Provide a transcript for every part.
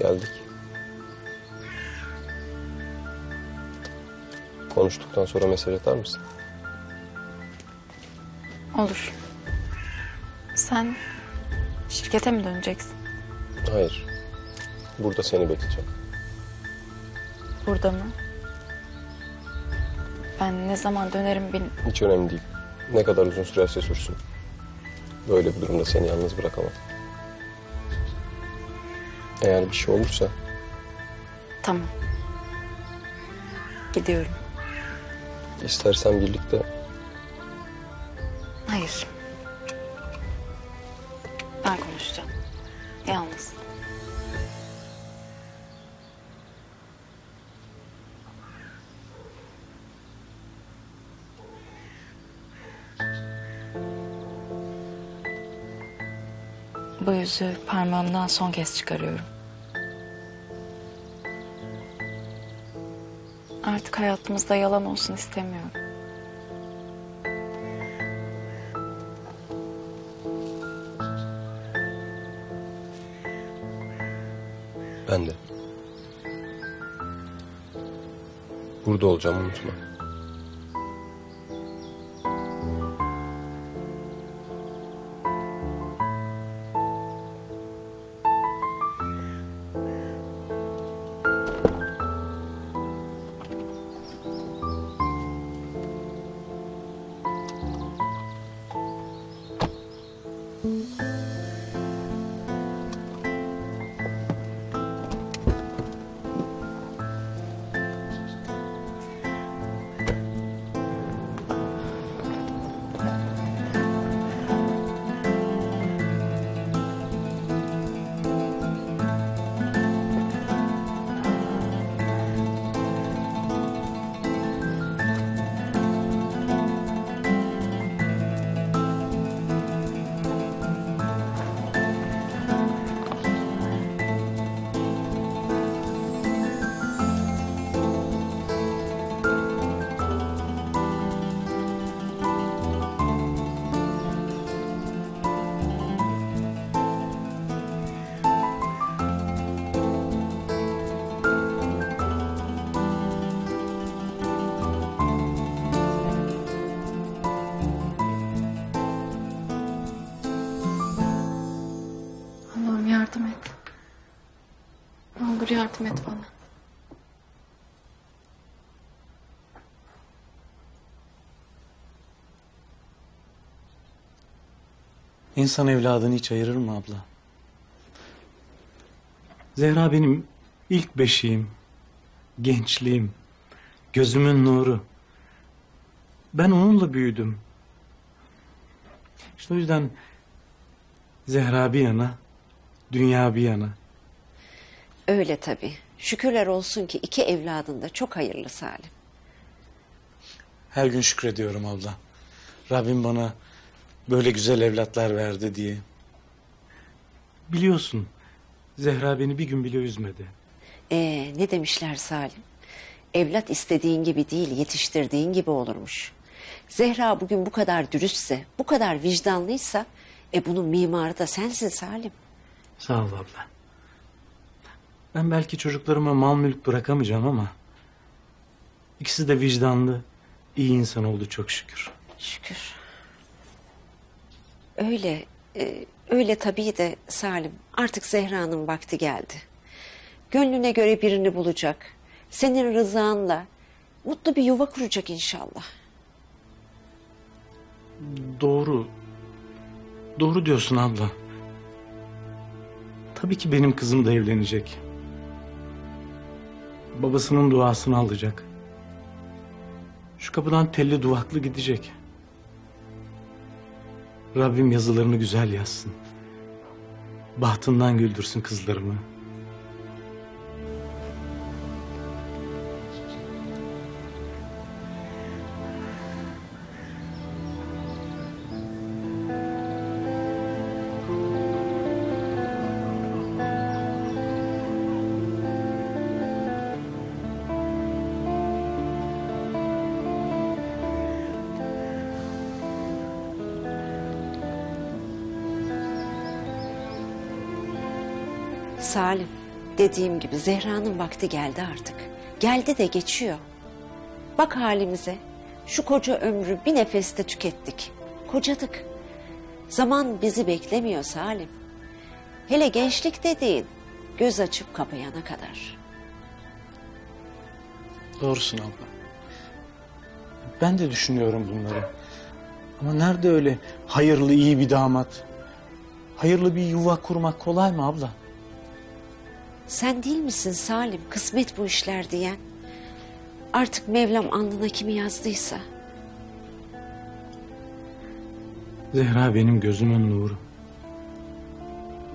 Geldik. Konuştuktan sonra mesaj atar mısın? Olur. Sen şirkete mi döneceksin? Hayır. Burada seni bekleyeceğim. Burada mı? Ben ne zaman dönerim bil... Hiç önemli değil. Ne kadar uzun sürerse sürsün. Böyle bir durumda seni yalnız bırakamam. Eğer bir şey olursa Tamam. Gidiyorum. istersen birlikte Hayır. Ben konuşacağım. Yalnız. Bu yüzüğü parmağımdan son kez çıkarıyorum. Artık hayatımızda yalan olsun istemiyorum. ben de. Burada olacağım unutma. Olur yardım et bana. İnsan evladını hiç ayırır mı abla? Zehra benim ilk beşiğim, gençliğim, gözümün nuru. Ben onunla büyüdüm. İşte o yüzden Zehra bir yana, dünya bir yana. Öyle tabii. Şükürler olsun ki iki evladın da çok hayırlı Salim. Her gün şükrediyorum abla. Rabbim bana böyle güzel evlatlar verdi diye. Biliyorsun Zehra beni bir gün bile üzmedi. Ee, ne demişler Salim? Evlat istediğin gibi değil, yetiştirdiğin gibi olurmuş. Zehra bugün bu kadar dürüstse, bu kadar vicdanlıysa, e bunun mimarı da sensin Salim. Sağ ol abla. Ben belki çocuklarıma mal mülk bırakamayacağım ama... ...ikisi de vicdanlı, iyi insan oldu çok şükür. Şükür. Öyle, e, öyle tabii de Salim. Artık Zehra'nın vakti geldi. Gönlüne göre birini bulacak. Senin rızanla mutlu bir yuva kuracak inşallah. Doğru. Doğru diyorsun abla. Tabii ki benim kızım da evlenecek. Babasının duasını alacak. Şu kapıdan telli duvaklı gidecek. Rabbim yazılarını güzel yazsın. Bahtından güldürsün kızlarımı. Salim, Dediğim gibi Zehra'nın vakti geldi artık. Geldi de geçiyor. Bak halimize. Şu koca ömrü bir nefeste tükettik. Kocadık. Zaman bizi beklemiyor Salim. Hele gençlik dediğin göz açıp kapayana kadar. Doğrusun abla. Ben de düşünüyorum bunları. Ama nerede öyle hayırlı iyi bir damat? Hayırlı bir yuva kurmak kolay mı abla? Sen değil misin Salim kısmet bu işler diyen? Artık Mevlam alnına kimi yazdıysa. Zehra benim gözümün nuru.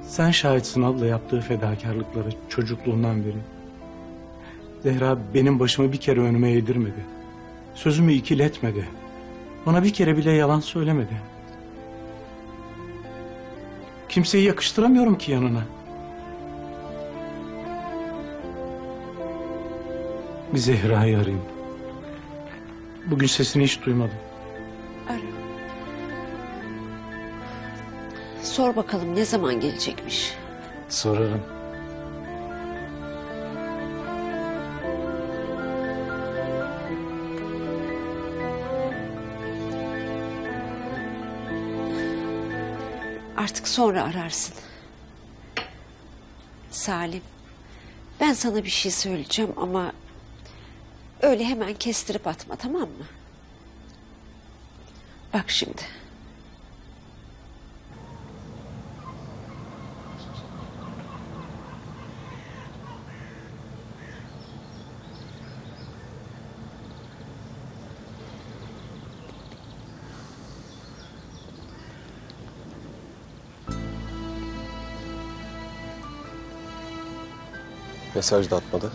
Sen şahitsin abla yaptığı fedakarlıklara çocukluğundan beri. Zehra benim başımı bir kere önüme eğdirmedi. Sözümü ikiletmedi. Bana bir kere bile yalan söylemedi. Kimseyi yakıştıramıyorum ki yanına. Bir Zehra'yı arayayım. Bugün sesini hiç duymadım. Ara. Sor bakalım ne zaman gelecekmiş. Sorarım. Artık sonra ararsın. Salim, ben sana bir şey söyleyeceğim ama öyle hemen kestirip atma tamam mı? Bak şimdi. Mesaj da atmadı.